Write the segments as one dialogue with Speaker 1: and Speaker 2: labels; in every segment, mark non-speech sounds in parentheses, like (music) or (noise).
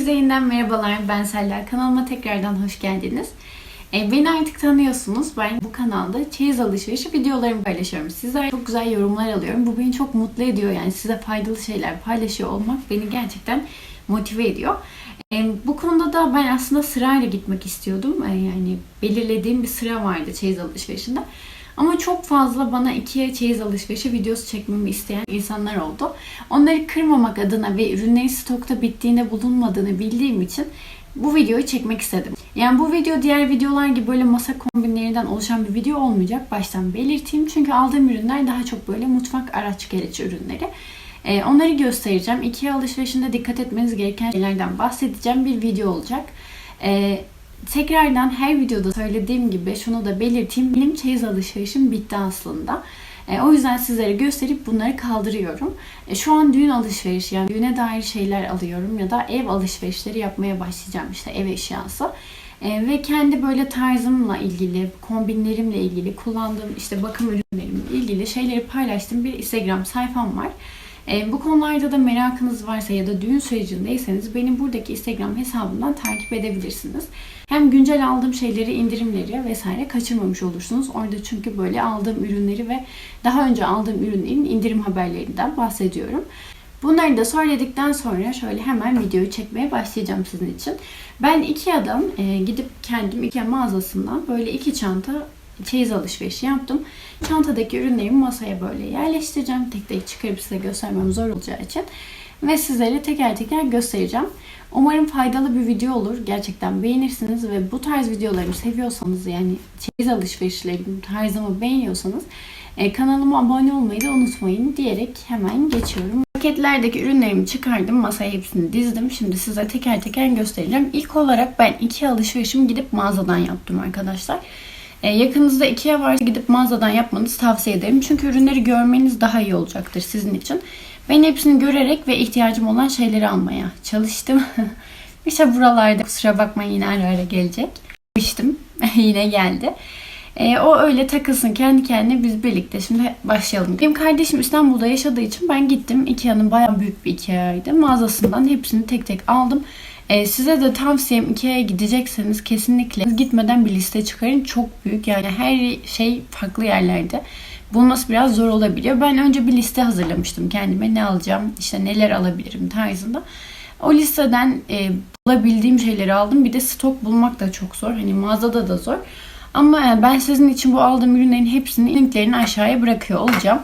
Speaker 1: Herkese yeniden merhabalar. Ben Selda. Kanalıma tekrardan hoş geldiniz. E, beni artık tanıyorsunuz. Ben bu kanalda çeyiz alışverişi videolarımı paylaşıyorum. Sizler çok güzel yorumlar alıyorum. Bu beni çok mutlu ediyor. Yani size faydalı şeyler paylaşıyor olmak beni gerçekten motive ediyor. E, bu konuda da ben aslında sırayla gitmek istiyordum. E, yani belirlediğim bir sıra vardı çeyiz alışverişinde. Ama çok fazla bana ikiye çeyiz alışverişi videosu çekmemi isteyen insanlar oldu. Onları kırmamak adına ve ürünlerin stokta bittiğinde bulunmadığını bildiğim için bu videoyu çekmek istedim. Yani bu video diğer videolar gibi böyle masa kombinlerinden oluşan bir video olmayacak. Baştan belirteyim. Çünkü aldığım ürünler daha çok böyle mutfak araç gereç ürünleri. Ee, onları göstereceğim. İkiye alışverişinde dikkat etmeniz gereken şeylerden bahsedeceğim bir video olacak. Ee, tekrardan her videoda söylediğim gibi şunu da belirteyim. Benim çeyiz alışverişim bitti aslında. E, o yüzden sizlere gösterip bunları kaldırıyorum. E, şu an düğün alışverişi yani düğüne dair şeyler alıyorum ya da ev alışverişleri yapmaya başlayacağım işte ev eşyası. E, ve kendi böyle tarzımla ilgili, kombinlerimle ilgili, kullandığım işte bakım ürünlerimle ilgili şeyleri paylaştığım bir Instagram sayfam var. E, bu konularda da merakınız varsa ya da düğün sürecindeyseniz benim buradaki Instagram hesabımdan takip edebilirsiniz. Hem güncel aldığım şeyleri, indirimleri vesaire kaçırmamış olursunuz. Orada çünkü böyle aldığım ürünleri ve daha önce aldığım ürünlerin indirim haberlerinden bahsediyorum. Bunları da söyledikten sonra şöyle hemen videoyu çekmeye başlayacağım sizin için. Ben Ikea'dan e, gidip kendim Ikea mağazasından böyle iki çanta çeyiz alışverişi yaptım. Çantadaki ürünlerimi masaya böyle yerleştireceğim. Tek tek çıkarıp size göstermem zor olacağı için. Ve sizlere teker teker göstereceğim. Umarım faydalı bir video olur. Gerçekten beğenirsiniz ve bu tarz videolarımı seviyorsanız yani çeyiz alışverişlerim tarzımı beğeniyorsanız e, kanalıma abone olmayı da unutmayın diyerek hemen geçiyorum. Paketlerdeki ürünlerimi çıkardım. Masaya hepsini dizdim. Şimdi size teker teker göstereceğim. İlk olarak ben iki alışverişimi gidip mağazadan yaptım arkadaşlar. E, yakınızda Ikea varsa gidip mağazadan yapmanızı tavsiye ederim. Çünkü ürünleri görmeniz daha iyi olacaktır sizin için. Ben hepsini görerek ve ihtiyacım olan şeyleri almaya çalıştım. (laughs) işte buralarda kusura bakmayın yine ara ara gelecek. Demiştim. (laughs) yine geldi. E, o öyle takılsın kendi kendine biz birlikte şimdi başlayalım. Benim kardeşim İstanbul'da yaşadığı için ben gittim. Ikea'nın bayağı büyük bir Ikea'ydı. Mağazasından hepsini tek tek aldım. E, size de tavsiyem Ikea'ya gidecekseniz kesinlikle gitmeden bir liste çıkarın. Çok büyük yani her şey farklı yerlerde. Bulması biraz zor olabiliyor. Ben önce bir liste hazırlamıştım kendime. Ne alacağım, işte neler alabilirim tarzında. O listeden e, bulabildiğim şeyleri aldım. Bir de stok bulmak da çok zor. Hani mağazada da zor. Ama ben sizin için bu aldığım ürünlerin hepsini linklerini aşağıya bırakıyor olacağım.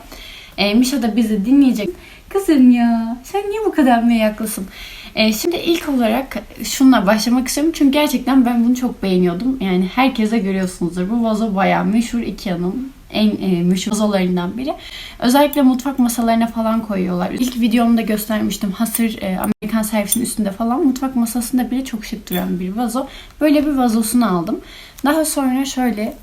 Speaker 1: E, Mişa da bizi dinleyecek. Kızım ya sen niye bu kadar meraklısın? E, şimdi ilk olarak şunla başlamak istiyorum. Çünkü gerçekten ben bunu çok beğeniyordum. Yani herkese görüyorsunuzdur. Bu vazo bayağı meşhur Ikea'nın en e, meşhur vazolarından biri. Özellikle mutfak masalarına falan koyuyorlar. İlk videomda göstermiştim. Hasır e, Amerikan servisinin üstünde falan mutfak masasında bile çok şık duran bir vazo. Böyle bir vazosunu aldım. Daha sonra şöyle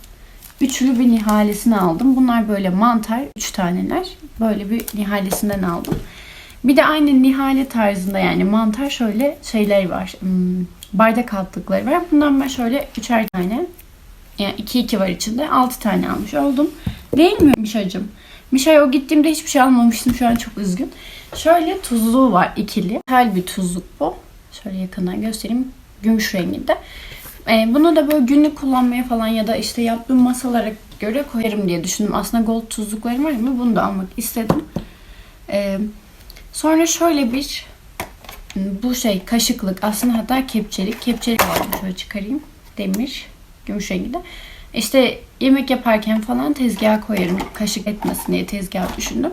Speaker 1: üçlü bir nihalesini aldım. Bunlar böyle mantar, üç taneler. Böyle bir nihalesinden aldım. Bir de aynı nihale tarzında yani mantar şöyle şeyler var. Hmm, bardak altlıkları var. Bundan ben şöyle üçer tane yani 2 2 var içinde. 6 tane almış oldum. Değil mi Mişacığım? Mişa'ya o gittiğimde hiçbir şey almamıştım. Şu an çok üzgün. Şöyle tuzluğu var ikili. Tel bir tuzluk bu. Şöyle yakından göstereyim. Gümüş renginde. Ee, bunu da böyle günlük kullanmaya falan ya da işte yaptığım masalara göre koyarım diye düşündüm. Aslında gold tuzluklarım var ama bunu da almak istedim. Ee, sonra şöyle bir bu şey kaşıklık aslında hatta kepçelik. Kepçelik aldım. Şöyle çıkarayım. Demir gümüş renginde. İşte yemek yaparken falan tezgaha koyarım. Kaşık etmesin diye tezgah düşündüm.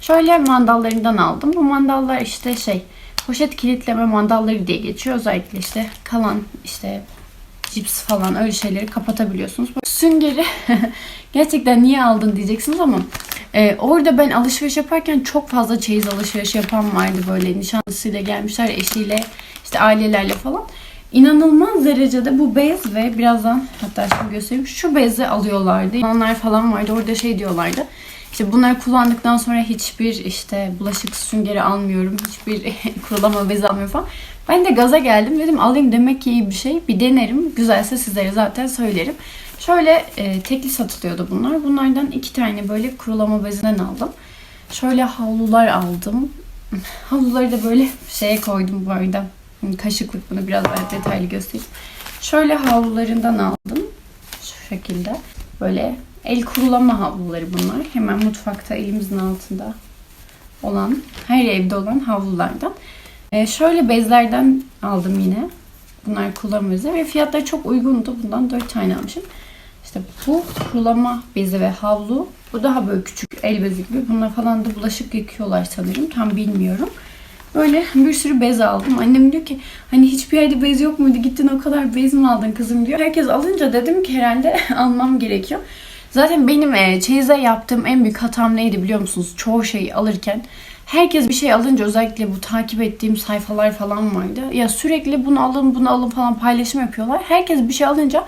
Speaker 1: Şöyle mandallarından aldım. Bu mandallar işte şey poşet kilitleme mandalları diye geçiyor. Özellikle işte kalan işte cips falan öyle şeyleri kapatabiliyorsunuz. Süngeri (laughs) gerçekten niye aldın diyeceksiniz ama e, orada ben alışveriş yaparken çok fazla çeyiz alışveriş yapan vardı böyle nişanlısıyla gelmişler eşiyle işte ailelerle falan. İnanılmaz derecede bu bez ve birazdan hatta şimdi göstereyim şu bezi alıyorlardı. Onlar falan vardı orada şey diyorlardı. İşte bunları kullandıktan sonra hiçbir işte bulaşık süngeri almıyorum. Hiçbir (laughs) kurulama bezi almıyorum falan. Ben de gaza geldim. Dedim alayım demek ki iyi bir şey. Bir denerim. Güzelse sizlere zaten söylerim. Şöyle e, tekli satılıyordu bunlar. Bunlardan iki tane böyle kurulama bezinden aldım. Şöyle havlular aldım. (laughs) Havluları da böyle şeye koydum bu arada. Kaşıklık bunu biraz daha detaylı göstereyim. Şöyle havlularından aldım. Şu şekilde. Böyle el kurulama havluları bunlar. Hemen mutfakta elimizin altında olan, her evde olan havlulardan. Ee, şöyle bezlerden aldım yine. Bunlar kullanma bezi ve fiyatları çok uygundu. Bundan 4 tane almışım. İşte bu kurulama bezi ve havlu. Bu daha böyle küçük el bezi gibi. Bunlar falan da bulaşık yıkıyorlar sanırım. Tam bilmiyorum. Böyle bir sürü bez aldım. Annem diyor ki hani hiçbir yerde bez yok muydu? Gittin o kadar bez mi aldın kızım diyor. Herkes alınca dedim ki herhalde (laughs) almam gerekiyor. Zaten benim e, çeyize yaptığım en büyük hatam neydi biliyor musunuz? Çoğu şeyi alırken herkes bir şey alınca özellikle bu takip ettiğim sayfalar falan vardı. Ya sürekli bunu alın bunu alın falan paylaşım yapıyorlar. Herkes bir şey alınca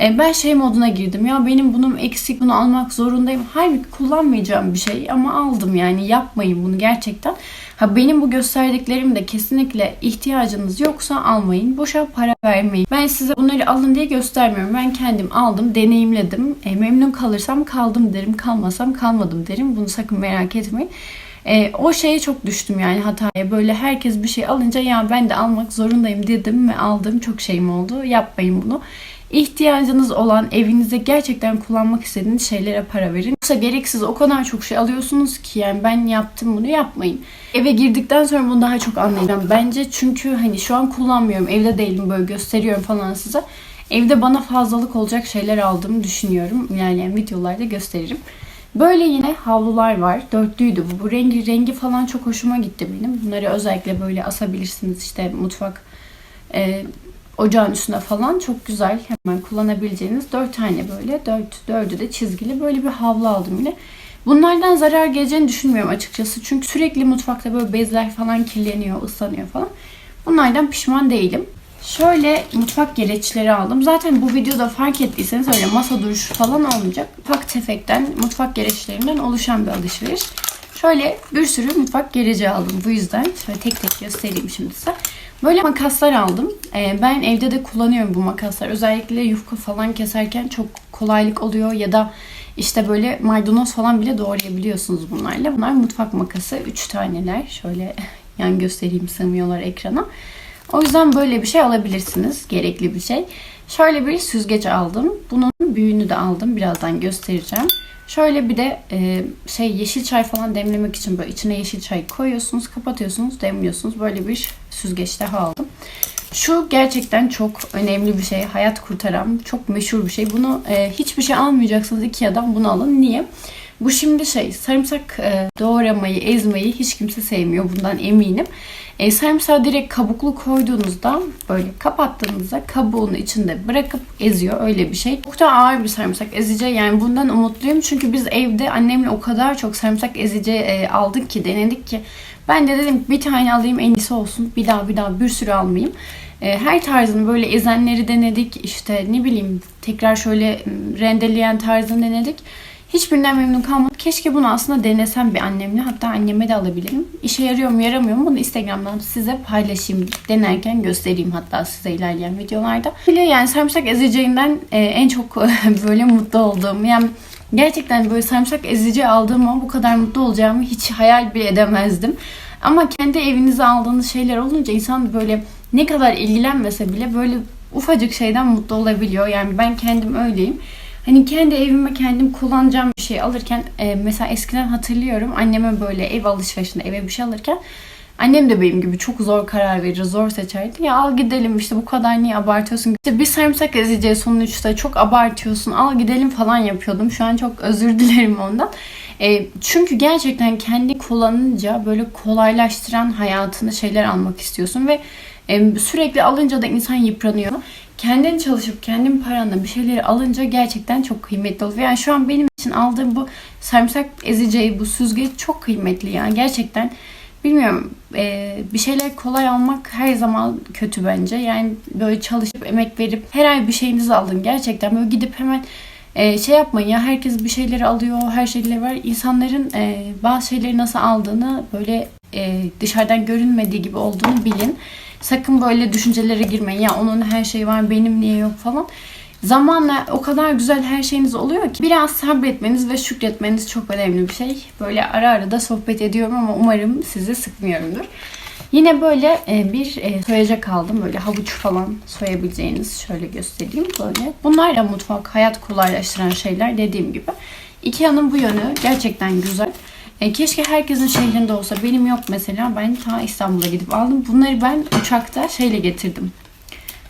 Speaker 1: e, ben şey moduna girdim. Ya benim bunun eksik bunu almak zorundayım. Halbuki kullanmayacağım bir şey ama aldım yani yapmayın bunu gerçekten. Ha benim bu gösterdiklerim de kesinlikle ihtiyacınız yoksa almayın. Boşa para vermeyin. Ben size bunları alın diye göstermiyorum. Ben kendim aldım, deneyimledim. E, memnun kalırsam kaldım derim, kalmasam kalmadım derim. Bunu sakın merak etmeyin. E, o şeye çok düştüm yani hataya. Böyle herkes bir şey alınca ya ben de almak zorundayım dedim ve aldım. Çok şeyim oldu. Yapmayın bunu. İhtiyacınız olan evinize gerçekten kullanmak istediğiniz şeylere para verin. Yoksa gereksiz o kadar çok şey alıyorsunuz ki yani ben yaptım bunu yapmayın. Eve girdikten sonra bunu daha çok anlayacağım. Bence çünkü hani şu an kullanmıyorum. Evde değilim böyle gösteriyorum falan size. Evde bana fazlalık olacak şeyler aldığımı düşünüyorum. Yani videolarda gösteririm. Böyle yine havlular var. Dörtlüydü bu. Bu rengi rengi falan çok hoşuma gitti benim. Bunları özellikle böyle asabilirsiniz işte mutfak e, ocağın üstüne falan çok güzel hemen kullanabileceğiniz dört tane böyle dört, dördü de çizgili böyle bir havlu aldım yine. Bunlardan zarar geleceğini düşünmüyorum açıkçası. Çünkü sürekli mutfakta böyle bezler falan kirleniyor, ıslanıyor falan. Bunlardan pişman değilim. Şöyle mutfak gereçleri aldım. Zaten bu videoda fark ettiyseniz öyle masa duruşu falan olmayacak. Ufak tefekten mutfak gereçlerinden oluşan bir alışveriş. Şöyle bir sürü mutfak gereci aldım bu yüzden. Şöyle tek tek göstereyim şimdi size. Böyle makaslar aldım. Ee, ben evde de kullanıyorum bu makaslar. Özellikle yufka falan keserken çok kolaylık oluyor ya da işte böyle maydanoz falan bile doğrayabiliyorsunuz bunlarla. Bunlar mutfak makası. 3 taneler. Şöyle (laughs) yan göstereyim sığmıyorlar ekrana. O yüzden böyle bir şey alabilirsiniz. Gerekli bir şey. Şöyle bir süzgeç aldım. Bunun büyüğünü de aldım. Birazdan göstereceğim. Şöyle bir de e, şey yeşil çay falan demlemek için böyle içine yeşil çay koyuyorsunuz, kapatıyorsunuz, demliyorsunuz. Böyle bir süzgeç daha aldım. Şu gerçekten çok önemli bir şey. Hayat kurtaran, çok meşhur bir şey. Bunu e, hiçbir şey almayacaksınız Ikea'dan bunu alın. Niye? Bu şimdi şey sarımsak e, doğramayı, ezmeyi hiç kimse sevmiyor. Bundan eminim. E, sarımsağı direkt kabuklu koyduğunuzda böyle kapattığınızda kabuğunu içinde bırakıp eziyor. Öyle bir şey. Çok da ağır bir sarımsak ezici. Yani bundan umutluyum. Çünkü biz evde annemle o kadar çok sarımsak ezici e, aldık ki denedik ki ben de dedim bir tane alayım en iyisi olsun. Bir daha bir daha bir sürü almayayım. E, her tarzını böyle ezenleri denedik. İşte ne bileyim tekrar şöyle rendeleyen tarzını denedik. Hiçbirinden memnun kalmadım. Keşke bunu aslında denesem bir annemle. Hatta anneme de alabilirim. İşe yarıyor mu yaramıyor mu bunu Instagram'dan size paylaşayım. Denerken göstereyim hatta size ilerleyen videolarda. Bile yani sarımsak ezeceğinden e, en çok (laughs) böyle mutlu olduğum. Yani gerçekten böyle sarımsak ezici aldığıma bu kadar mutlu olacağımı hiç hayal bile edemezdim. Ama kendi evinize aldığınız şeyler olunca insan böyle ne kadar ilgilenmese bile böyle ufacık şeyden mutlu olabiliyor. Yani ben kendim öyleyim. Hani kendi evime kendim kullanacağım bir şey alırken e, mesela eskiden hatırlıyorum anneme böyle ev alışverişinde eve bir şey alırken Annem de benim gibi çok zor karar verir, zor seçerdi. Ya al gidelim işte bu kadar niye abartıyorsun? İşte bir sarımsak ezeceği sonuçta çok abartıyorsun. Al gidelim falan yapıyordum. Şu an çok özür (laughs) dilerim ondan. E, çünkü gerçekten kendi kullanınca böyle kolaylaştıran hayatını şeyler almak istiyorsun ve e, sürekli alınca da insan yıpranıyor kendin çalışıp kendin paranla bir şeyleri alınca gerçekten çok kıymetli oluyor. Yani şu an benim için aldığım bu sarımsak ezeceği bu süzgeç çok kıymetli yani gerçekten bilmiyorum e, bir şeyler kolay almak her zaman kötü bence. Yani böyle çalışıp emek verip her ay bir şeyinizi alın gerçekten böyle gidip hemen e, şey yapmayın ya herkes bir şeyleri alıyor her şeyleri var. İnsanların e, bazı şeyleri nasıl aldığını böyle e, dışarıdan görünmediği gibi olduğunu bilin. Sakın böyle düşüncelere girmeyin. Ya onun her şeyi var benim niye yok falan. Zamanla o kadar güzel her şeyiniz oluyor ki biraz sabretmeniz ve şükretmeniz çok önemli bir şey. Böyle ara ara da sohbet ediyorum ama umarım sizi sıkmıyorumdur. Yine böyle e, bir e, soyacak aldım. Böyle havuç falan soyabileceğiniz. Şöyle göstereyim böyle. Bunlar da mutfak, hayat kolaylaştıran şeyler dediğim gibi. Ikea'nın bu yönü gerçekten güzel. E, keşke herkesin şehrinde olsa. Benim yok mesela. Ben ta İstanbul'a gidip aldım. Bunları ben uçakta şeyle getirdim.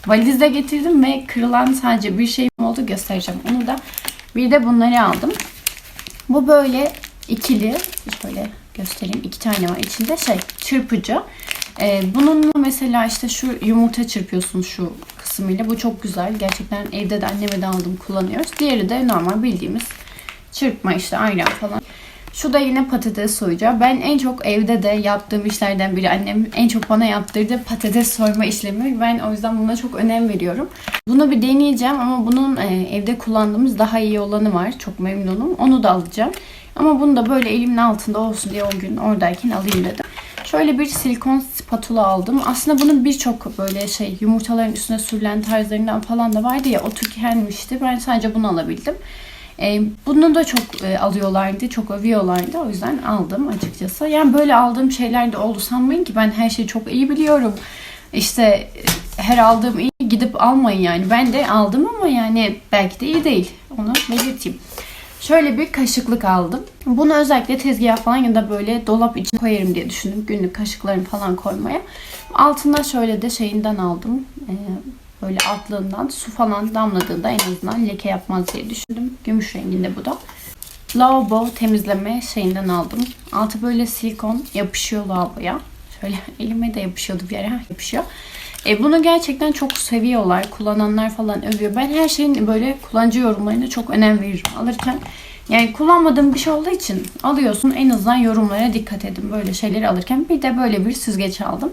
Speaker 1: Valizle getirdim ve kırılan sadece bir şeyim oldu göstereceğim. Onu da bir de bunları aldım. Bu böyle ikili. Şöyle göstereyim. iki tane var içinde şey çırpıcı. Ee, bununla mesela işte şu yumurta çırpıyorsunuz şu kısmıyla. Bu çok güzel. Gerçekten evde de anneme de aldım kullanıyoruz. Diğeri de normal bildiğimiz çırpma işte ayran falan. Şu da yine patates soyacağı. Ben en çok evde de yaptığım işlerden biri. Annem en çok bana yaptırdı patates soyma işlemi. Ben o yüzden buna çok önem veriyorum. Bunu bir deneyeceğim ama bunun e, evde kullandığımız daha iyi olanı var. Çok memnunum. Onu da alacağım. Ama bunu da böyle elimin altında olsun diye o gün oradayken alayım dedim. Şöyle bir silikon spatula aldım. Aslında bunun birçok böyle şey yumurtaların üstüne sürülen tarzlarından falan da vardı ya o tükenmişti. Ben sadece bunu alabildim. E, bunu da çok e, alıyorlardı, çok övüyorlardı. O yüzden aldım açıkçası. Yani böyle aldığım şeyler de oldu. Sanmayın ki ben her şeyi çok iyi biliyorum. İşte e, her aldığım iyi gidip almayın yani. Ben de aldım ama yani belki de iyi değil. Onu belirteyim. Şöyle bir kaşıklık aldım. Bunu özellikle tezgah falan ya da böyle dolap için koyarım diye düşündüm. Günlük kaşıklarımı falan koymaya. Altında şöyle de şeyinden aldım. Ee, böyle altlığından su falan damladığında en azından leke yapmaz diye düşündüm. Gümüş renginde bu da. Lavabo temizleme şeyinden aldım. Altı böyle silikon yapışıyor lavaboya. Şöyle (laughs) elime de yapışıyordu bir yere. Yapışıyor. E, bunu gerçekten çok seviyorlar. Kullananlar falan övüyor. Ben her şeyin böyle kullanıcı yorumlarına çok önem veririm. Alırken yani kullanmadığım bir şey olduğu için alıyorsun. En azından yorumlara dikkat edin böyle şeyleri alırken. Bir de böyle bir süzgeç aldım.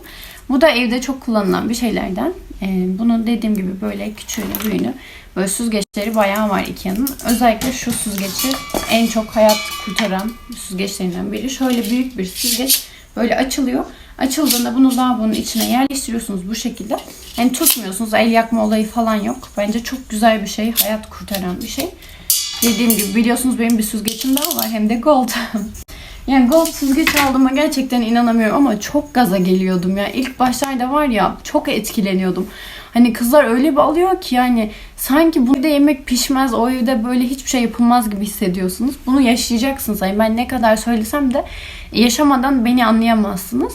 Speaker 1: Bu da evde çok kullanılan bir şeylerden. Ee, bunun dediğim gibi böyle küçüğünü büyüğünü böyle süzgeçleri bayağı var Ikea'nın. Özellikle şu süzgeci en çok hayat kurtaran süzgeçlerinden biri. Şöyle büyük bir süzgeç böyle açılıyor. Açıldığında bunu lavabonun içine yerleştiriyorsunuz bu şekilde. Yani tutmuyorsunuz. El yakma olayı falan yok. Bence çok güzel bir şey. Hayat kurtaran bir şey. Dediğim gibi biliyorsunuz benim bir süzgecim daha var. Hem de gold. (laughs) yani gold süzgeç aldığıma gerçekten inanamıyorum ama çok gaza geliyordum ya. İlk başlarda var ya çok etkileniyordum. Hani kızlar öyle bir alıyor ki yani sanki bu evde yemek pişmez, o evde böyle hiçbir şey yapılmaz gibi hissediyorsunuz. Bunu yaşayacaksınız. Yani ben ne kadar söylesem de yaşamadan beni anlayamazsınız.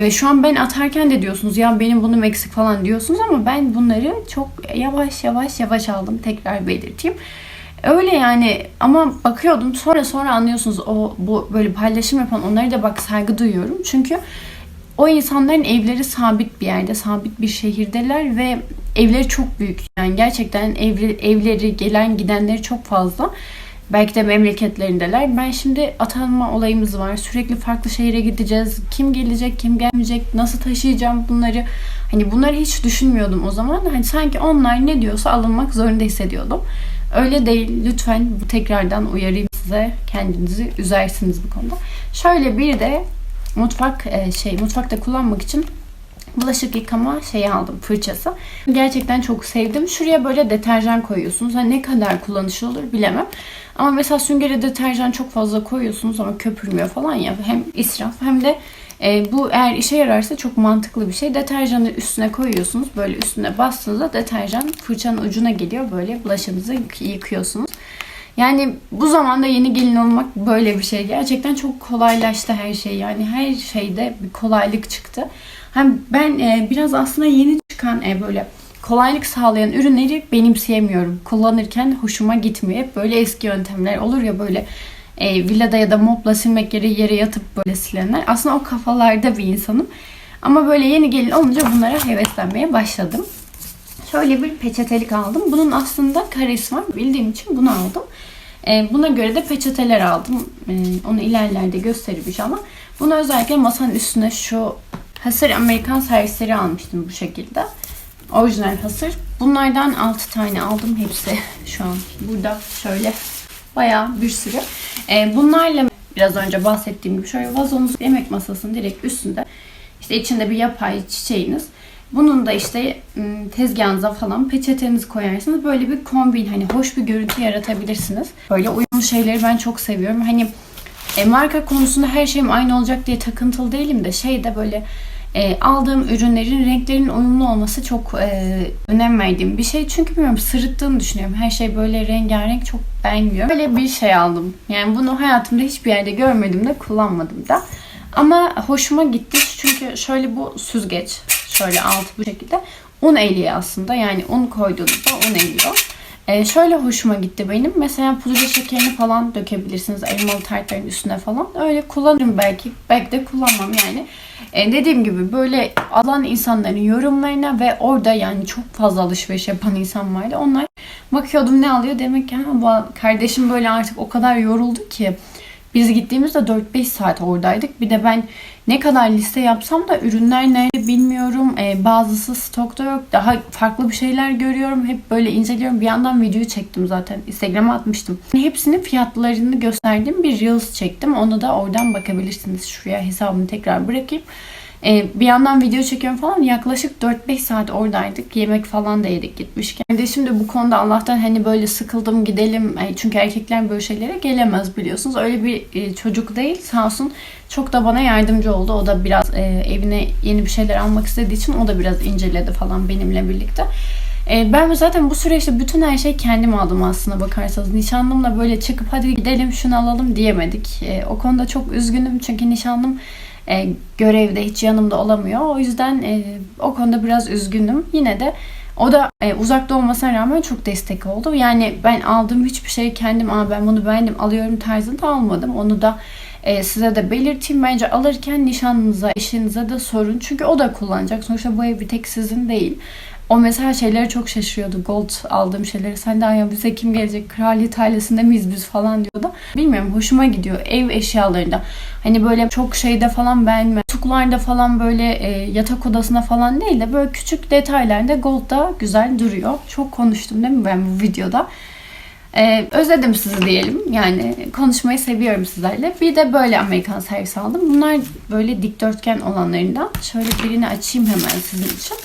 Speaker 1: Ve şu an ben atarken de diyorsunuz ya benim bunun eksik falan diyorsunuz ama ben bunları çok yavaş yavaş yavaş aldım. Tekrar belirteyim. Öyle yani ama bakıyordum sonra sonra anlıyorsunuz o bu böyle paylaşım yapan onlara da bak saygı duyuyorum. Çünkü o insanların evleri sabit bir yerde, sabit bir şehirdeler ve evleri çok büyük. Yani gerçekten evli, evleri gelen gidenleri çok fazla. Belki de memleketlerindeler. Ben şimdi atanma olayımız var. Sürekli farklı şehire gideceğiz. Kim gelecek, kim gelmeyecek, nasıl taşıyacağım bunları. Hani bunları hiç düşünmüyordum o zaman. Hani sanki onlar ne diyorsa alınmak zorunda hissediyordum. Öyle değil. Lütfen bu tekrardan uyarayım size. Kendinizi üzersiniz bu konuda. Şöyle bir de mutfak e, şey mutfakta kullanmak için bulaşık yıkama şeyi aldım fırçası. Gerçekten çok sevdim. Şuraya böyle deterjan koyuyorsunuz. Hani ne kadar kullanışlı olur bilemem. Ama mesela süngere deterjan çok fazla koyuyorsunuz ama köpürmüyor falan ya. Hem israf hem de e, bu eğer işe yararsa çok mantıklı bir şey. Deterjanı üstüne koyuyorsunuz. Böyle üstüne bastığınızda deterjan fırçanın ucuna geliyor. Böyle bulaşığınızı yıkıyorsunuz. Yani bu zamanda yeni gelin olmak böyle bir şey. Gerçekten çok kolaylaştı her şey. Yani her şeyde bir kolaylık çıktı. Hem ben e, biraz aslında yeni çıkan e, böyle kolaylık sağlayan ürünleri benimseyemiyorum. Kullanırken hoşuma gitmiyor. Hep böyle eski yöntemler olur ya böyle e, villada ya da mopla silmek yere yere yatıp böyle silenler. Aslında o kafalarda bir insanım. Ama böyle yeni gelin olunca bunlara heveslenmeye başladım. Şöyle bir peçetelik aldım. Bunun aslında karesi var. Bildiğim için bunu aldım. E, buna göre de peçeteler aldım. E, onu ilerlerde göstereceğim ama bunu özellikle masanın üstüne şu hasır Amerikan servisleri almıştım bu şekilde. Orijinal hasır. Bunlardan 6 tane aldım. Hepsi şu an burada şöyle bayağı bir sürü. E, bunlarla biraz önce bahsettiğim gibi şöyle vazonuz yemek masasının direkt üstünde işte içinde bir yapay çiçeğiniz. Bunun da işte tezgahınıza falan peçetenizi koyarsınız. Böyle bir kombin hani hoş bir görüntü yaratabilirsiniz. Böyle uyumlu şeyleri ben çok seviyorum. Hani e, marka konusunda her şeyim aynı olacak diye takıntılı değilim de şey de böyle e, aldığım ürünlerin renklerin uyumlu olması çok e, önem verdiğim bir şey. Çünkü bilmiyorum sırıttığını düşünüyorum. Her şey böyle rengarenk çok beğenmiyorum. Böyle bir şey aldım. Yani bunu hayatımda hiçbir yerde görmedim de kullanmadım da. Ama hoşuma gitti çünkü şöyle bu süzgeç şöyle altı bu şekilde un eliyor aslında. Yani un koyduğunuzda un eliyor. Ee, şöyle hoşuma gitti benim. Mesela pudra şekerini falan dökebilirsiniz elmalı tartların üstüne falan. Öyle kullanırım belki. Belki de kullanmam yani. Ee, dediğim gibi böyle alan insanların yorumlarına ve orada yani çok fazla alışveriş yapan insan vardı. Onlar bakıyordum ne alıyor demek ki ha, bu kardeşim böyle artık o kadar yoruldu ki biz gittiğimizde 4-5 saat oradaydık. Bir de ben ne kadar liste yapsam da ürünler nerede bilmiyorum. Ee, bazısı stokta yok. Daha farklı bir şeyler görüyorum. Hep böyle inceliyorum. Bir yandan video çektim zaten. Instagram'a atmıştım. Hepsinin fiyatlarını gösterdiğim bir Reels çektim. Onu da oradan bakabilirsiniz. Şuraya hesabımı tekrar bırakayım. Ee, bir yandan video çekiyorum falan. Yaklaşık 4-5 saat oradaydık. Yemek falan da yedik gitmişken. De şimdi bu konuda Allah'tan hani böyle sıkıldım gidelim. E, Çünkü erkekler böyle şeylere gelemez biliyorsunuz. Öyle bir e, çocuk değil. Sağ olsun çok da bana yardımcı oldu. O da biraz e, evine yeni bir şeyler almak istediği için o da biraz inceledi falan benimle birlikte. E, Ben zaten bu süreçte bütün her şeyi kendim aldım aslında bakarsanız. Nişanlımla böyle çıkıp hadi gidelim şunu alalım diyemedik. E, O konuda çok üzgünüm çünkü nişanlım e, görevde hiç yanımda olamıyor. O yüzden e, o konuda biraz üzgünüm. Yine de o da e, uzakta olmasına rağmen çok destek oldu. Yani ben aldığım hiçbir şeyi kendim Aa, ben bunu beğendim alıyorum tarzında almadım. Onu da e, size de belirteyim. Bence alırken nişanlınıza, eşinize de sorun. Çünkü o da kullanacak. Sonuçta bu ev bir tek sizin değil. O mesela şeylere çok şaşırıyordu. Gold aldığım şeyleri. Sen de ya bize kim gelecek? Kraliyet ailesinde miyiz biz falan diyordu. Bilmiyorum hoşuma gidiyor. Ev eşyalarında. Hani böyle çok şeyde falan beğenme. Tutuklarda falan böyle e, yatak odasına falan değil de böyle küçük detaylarda gold da güzel duruyor. Çok konuştum değil mi ben bu videoda? Ee, özledim sizi diyelim. Yani konuşmayı seviyorum sizlerle. Bir de böyle Amerikan servis aldım. Bunlar böyle dikdörtgen olanlarından. Şöyle birini açayım hemen sizin için.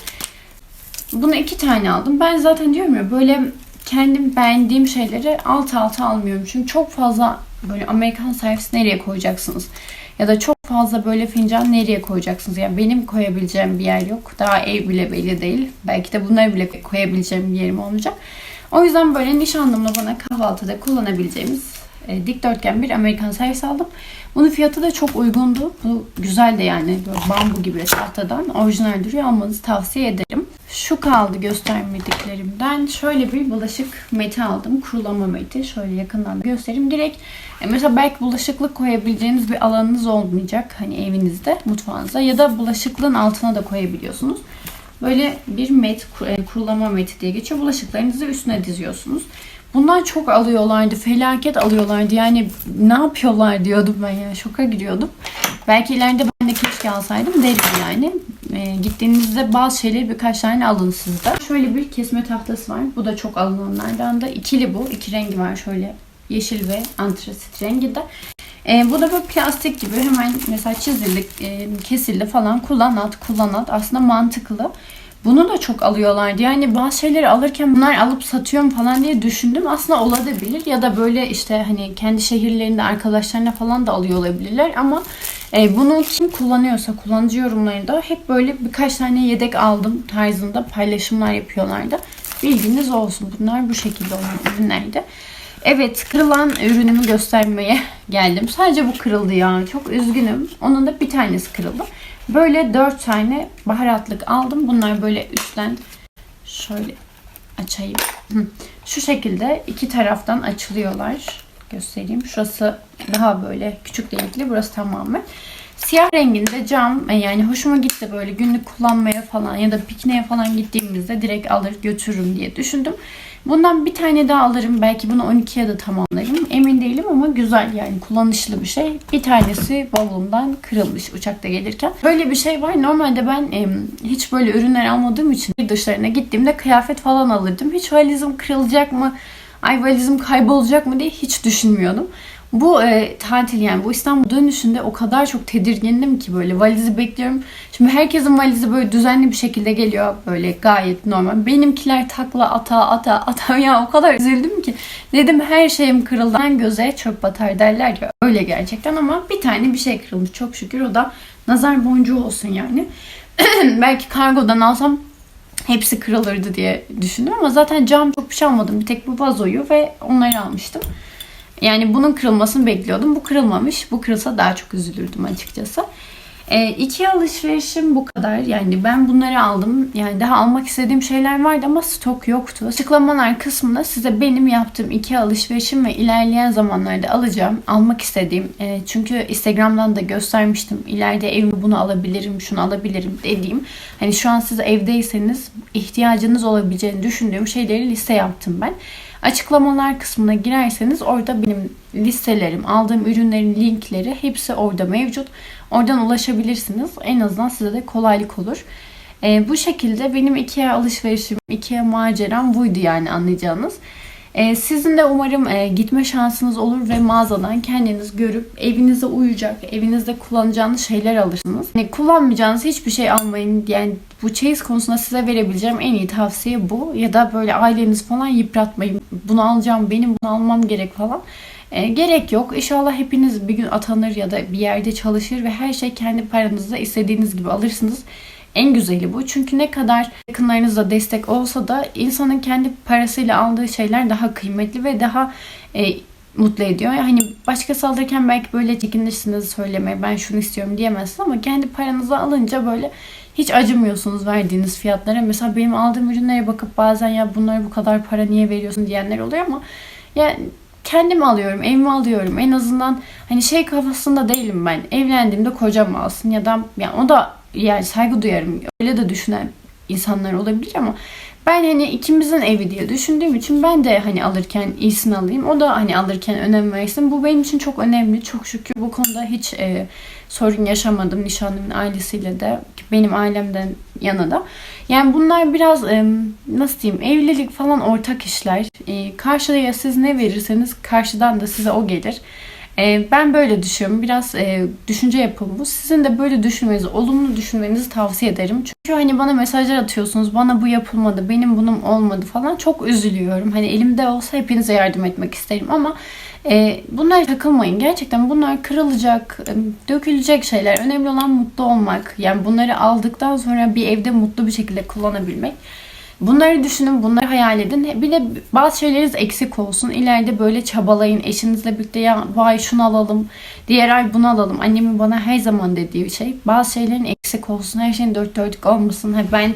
Speaker 1: Bunu iki tane aldım. Ben zaten diyorum ya böyle kendim beğendiğim şeyleri alt alta almıyorum. Çünkü çok fazla böyle Amerikan servis nereye koyacaksınız? Ya da çok fazla böyle fincan nereye koyacaksınız? Yani benim koyabileceğim bir yer yok. Daha ev bile belli değil. Belki de bunları bile koyabileceğim bir yerim olmayacak. O yüzden böyle nişanlımla bana kahvaltıda kullanabileceğimiz e, dikdörtgen bir Amerikan servis aldım. Bunun fiyatı da çok uygundu. Bu güzel de yani böyle bambu gibi tahtadan orijinal duruyor. Almanızı tavsiye ederim. Şu kaldı göstermediklerimden. Şöyle bir bulaşık meti aldım. Kurulama meti. Şöyle yakından da göstereyim. Direkt e, mesela belki bulaşıklık koyabileceğiniz bir alanınız olmayacak. Hani evinizde, mutfağınızda ya da bulaşıklığın altına da koyabiliyorsunuz. Böyle bir met, e, kurulama meti diye geçiyor. Bulaşıklarınızı üstüne diziyorsunuz. Bunlar çok alıyorlardı. Felaket alıyorlardı. Yani ne yapıyorlar diyordum ben ya. Şoka giriyordum. Belki ileride de keşke alsaydım derim yani. E, gittiğinizde bazı şeyleri birkaç tane alın sizde. Şöyle bir kesme tahtası var. Bu da çok alınanlardan da. ikili bu. İki rengi var şöyle. Yeşil ve antrasit rengi de. E, bu da böyle plastik gibi hemen mesela çizildi, e, kesildi falan kullan at, kullan at. Aslında mantıklı. Bunu da çok alıyorlardı. Yani bazı şeyleri alırken bunlar alıp satıyorum falan diye düşündüm. Aslında olabilir ya da böyle işte hani kendi şehirlerinde arkadaşlarına falan da alıyor olabilirler ama e, bunu kim kullanıyorsa kullanıcı yorumlarında hep böyle birkaç tane yedek aldım tarzında paylaşımlar yapıyorlardı. Bilginiz olsun. Bunlar bu şekilde olan ürünlerdi. Evet kırılan ürünümü göstermeye (laughs) geldim. Sadece bu kırıldı ya. Çok üzgünüm. Onun da bir tanesi kırıldı. Böyle 4 tane baharatlık aldım. Bunlar böyle üstten şöyle açayım. Şu şekilde iki taraftan açılıyorlar. Göstereyim. Şurası daha böyle küçük delikli. Burası tamamen. Siyah renginde cam e, yani hoşuma gitti böyle günlük kullanmaya falan ya da pikniğe falan gittiğimizde direkt alır götürürüm diye düşündüm. Bundan bir tane daha alırım. Belki bunu 12'ye de tamamlarım. Emin değilim ama güzel yani kullanışlı bir şey. Bir tanesi bavulumdan kırılmış uçakta gelirken. Böyle bir şey var. Normalde ben e, hiç böyle ürünler almadığım için dışlarına gittiğimde kıyafet falan alırdım. Hiç valizim kırılacak mı? Ay valizim kaybolacak mı diye hiç düşünmüyordum. Bu e, tatil yani bu İstanbul dönüşünde o kadar çok tedirgindim ki böyle valizi bekliyorum. Şimdi herkesin valizi böyle düzenli bir şekilde geliyor böyle gayet normal. Benimkiler takla ata ata ata (laughs) ya o kadar üzüldüm ki. Dedim her şeyim kırıldı. Ben göze çöp batar derler ya öyle gerçekten ama bir tane bir şey kırılmış çok şükür o da nazar boncuğu olsun yani. (clears throat) Belki kargodan alsam hepsi kırılırdı diye düşündüm ama zaten cam çok bir şey almadım. Bir tek bu vazoyu ve onları almıştım. Yani bunun kırılmasını bekliyordum. Bu kırılmamış. Bu kırılsa daha çok üzülürdüm açıkçası. E, iki alışverişim bu kadar. Yani ben bunları aldım. Yani daha almak istediğim şeyler vardı ama stok yoktu. Açıklamalar kısmında size benim yaptığım iki alışverişim ve ilerleyen zamanlarda alacağım, almak istediğim. e, çünkü Instagram'dan da göstermiştim. İleride evime bunu alabilirim, şunu alabilirim dediğim. Hani şu an siz evdeyseniz ihtiyacınız olabileceğini düşündüğüm şeyleri liste yaptım ben. Açıklamalar kısmına girerseniz orada benim listelerim, aldığım ürünlerin linkleri hepsi orada mevcut. Oradan ulaşabilirsiniz. En azından size de kolaylık olur. Ee, bu şekilde benim Ikea alışverişim, Ikea maceram buydu yani anlayacağınız. Ee, sizin de umarım e, gitme şansınız olur ve mağazadan kendiniz görüp evinize uyacak, evinizde kullanacağınız şeyler alırsınız. Yani kullanmayacağınız hiçbir şey almayın. Yani bu çeyiz konusunda size verebileceğim en iyi tavsiye bu. Ya da böyle aileniz falan yıpratmayın. Bunu alacağım, benim bunu almam gerek falan. E, gerek yok. İnşallah hepiniz bir gün atanır ya da bir yerde çalışır ve her şey kendi paranızla istediğiniz gibi alırsınız. En güzeli bu. Çünkü ne kadar yakınlarınızla destek olsa da insanın kendi parasıyla aldığı şeyler daha kıymetli ve daha e, mutlu ediyor. Hani başkası alırken belki böyle çekinirsiniz söylemeye ben şunu istiyorum diyemezsiniz ama kendi paranıza alınca böyle hiç acımıyorsunuz verdiğiniz fiyatlara. Mesela benim aldığım ürünlere bakıp bazen ya bunlara bu kadar para niye veriyorsun diyenler oluyor ama yani kendim alıyorum, evime alıyorum. En azından hani şey kafasında değilim ben. Evlendiğimde kocam alsın ya da yani o da yani saygı duyarım. Öyle de düşünen insanlar olabilir ama ben hani ikimizin evi diye düşündüğüm için ben de hani alırken iyisini alayım. O da hani alırken önem versin. Bu benim için çok önemli. Çok şükür bu konuda hiç e, sorun yaşamadım nişanlımın ailesiyle de. Benim ailemden yana da. Yani bunlar biraz e, nasıl diyeyim evlilik falan ortak işler. E, karşıya siz ne verirseniz karşıdan da size o gelir. E, ben böyle düşünüyorum. Biraz e, düşünce yapım bu. Sizin de böyle düşünmenizi, olumlu düşünmenizi tavsiye ederim. Çünkü hani bana mesajlar atıyorsunuz. Bana bu yapılmadı, benim bunun olmadı falan. Çok üzülüyorum. Hani elimde olsa hepinize yardım etmek isterim ama e, bunlara takılmayın. Gerçekten bunlar kırılacak, e, dökülecek şeyler. Önemli olan mutlu olmak. Yani bunları aldıktan sonra bir evde mutlu bir şekilde kullanabilmek. Bunları düşünün, bunları hayal edin. Bir de bazı şeyleriniz eksik olsun. İleride böyle çabalayın. Eşinizle birlikte ya vay şunu alalım, diğer ay bunu alalım. Annemin bana her zaman dediği şey. Bazı şeylerin eksik olsun. Her şeyin dört dörtlük olmasın. Ha, ben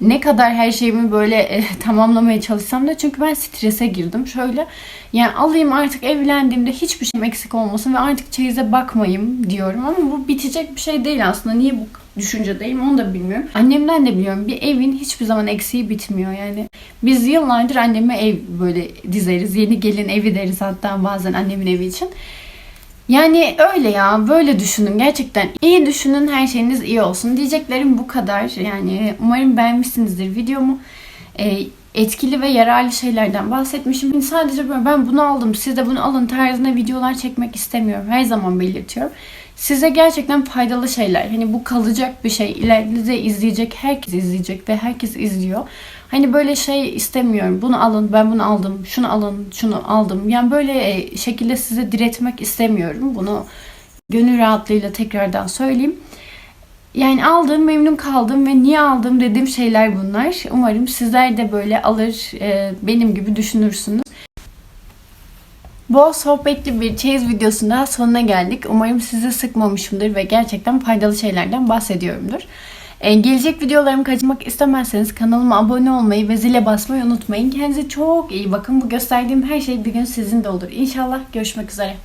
Speaker 1: ne kadar her şeyimi böyle e, (laughs) tamamlamaya çalışsam da çünkü ben strese girdim. Şöyle yani alayım artık evlendiğimde hiçbir şeyim eksik olmasın ve artık çeyize bakmayayım diyorum ama bu bitecek bir şey değil aslında. Niye bu düşüncedeyim onu da bilmiyorum. Annemden de biliyorum. Bir evin hiçbir zaman eksiği bitmiyor yani. Biz yıllardır anneme ev böyle dizeriz. Yeni gelin evi deriz hatta bazen annemin evi için. Yani öyle ya böyle düşünün. Gerçekten iyi düşünün her şeyiniz iyi olsun. Diyeceklerim bu kadar. Yani umarım beğenmişsinizdir videomu. Ee, etkili ve yararlı şeylerden bahsetmişim. Sadece böyle ben bunu aldım siz de bunu alın tarzında videolar çekmek istemiyorum. Her zaman belirtiyorum. Size gerçekten faydalı şeyler. Hani bu kalacak bir şey. İleride izleyecek herkes izleyecek ve herkes izliyor Hani böyle şey istemiyorum. Bunu alın, ben bunu aldım, şunu alın, şunu aldım. Yani böyle e, şekilde size diretmek istemiyorum. Bunu gönül rahatlığıyla tekrardan söyleyeyim. Yani aldığım, memnun kaldım ve niye aldım dediğim şeyler bunlar. Umarım sizler de böyle alır, e, benim gibi düşünürsünüz. Bu sohbetli bir çeyiz videosunda sonuna geldik. Umarım sizi sıkmamışımdır ve gerçekten faydalı şeylerden bahsediyorumdur. Ee, gelecek videolarımı kaçırmak istemezseniz kanalıma abone olmayı ve zile basmayı unutmayın. Kendinize çok iyi bakın. Bu gösterdiğim her şey bir gün sizin de olur. İnşallah görüşmek üzere.